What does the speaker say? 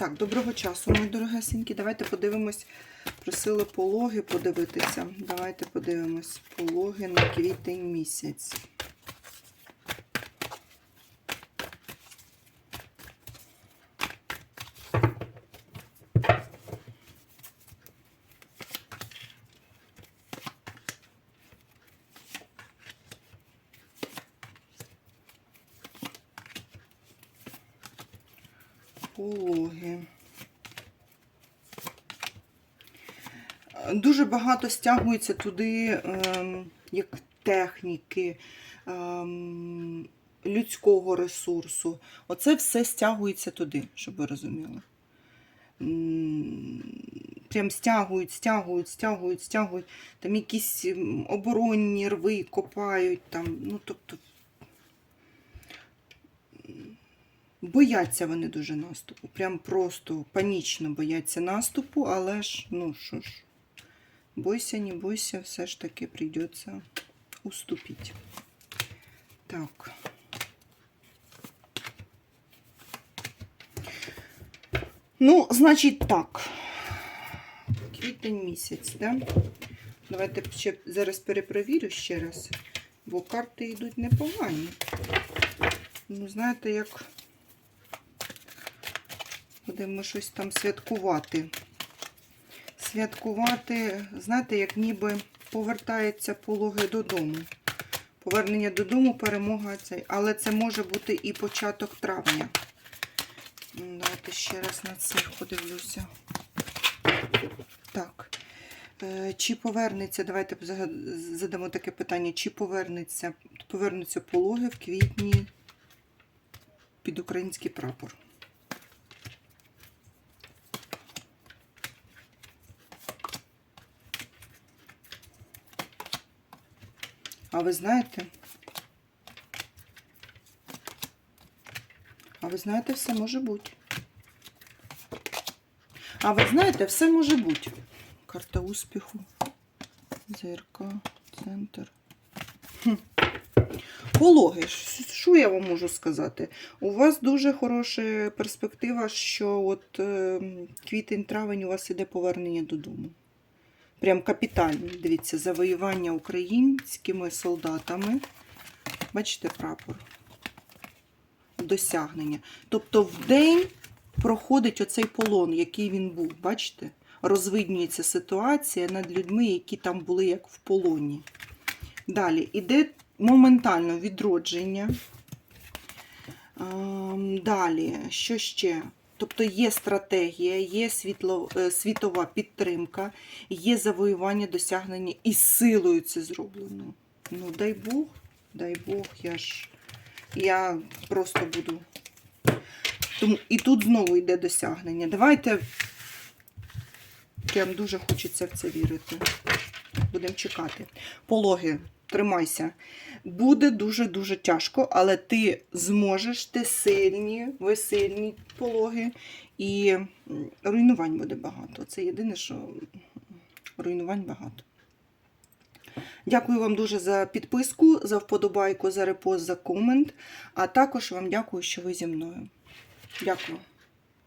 Так, доброго часу, мої дорогесенькі. Давайте подивимось, просили пологи подивитися. Давайте подивимось пологи на квітень місяць. Пологи. Дуже багато стягується туди ем, як техніки, ем, людського ресурсу. Оце все стягується туди, щоб ви розуміли. Прям стягують, стягують, стягують, стягують. Там якісь оборонні рви копають. Там, ну, тобто, Бояться вони дуже наступу. Прям просто панічно бояться наступу, але ж, ну що ж, бойся, не бойся, все ж таки прийдеться уступити. Так. Ну, значить так. Квітень місяць, да? Давайте ще зараз перепровірю ще раз, бо карти йдуть непогані. Ну, знаєте, як будемо щось там святкувати. Святкувати, знаєте, як ніби повертається пологи додому. Повернення додому, перемога цей. Але це може бути і початок травня. Давайте ще раз на цих подивлюся. Так. Е, Чи повернеться, давайте задамо таке питання, чи повернеться, повернуться пологи в квітні під український прапор? А ви знаєте? А ви знаєте, все може бути. А ви знаєте, все може бути. Карта успіху. ЗРК, центр. Пологи. Що я вам можу сказати? У вас дуже хороша перспектива, що от е, квітень-травень у вас іде повернення додому. Прям капітально. Дивіться, завоювання українськими солдатами. Бачите прапор? Досягнення. Тобто в день проходить оцей полон, який він був. Бачите? Розвиднюється ситуація над людьми, які там були як в полоні. Далі іде моментально відродження. Ем, Далі, що ще? Тобто є стратегія, є світло, е, світова підтримка, є завоювання, досягнення і силою це зроблено. Ну, дай Бог, дай Бог, я ж я просто буду. Тому і тут знову йде досягнення. Давайте прям дуже хочеться в це вірити. Будемо чекати. Пологи, тримайся. Буде дуже-дуже тяжко, але ти зможеш, ти сильні, ви сильні пологи, і руйнувань буде багато. Це єдине, що руйнувань багато. Дякую вам дуже за підписку, за вподобайку, за репост, за комент. А також вам дякую, що ви зі мною. Дякую.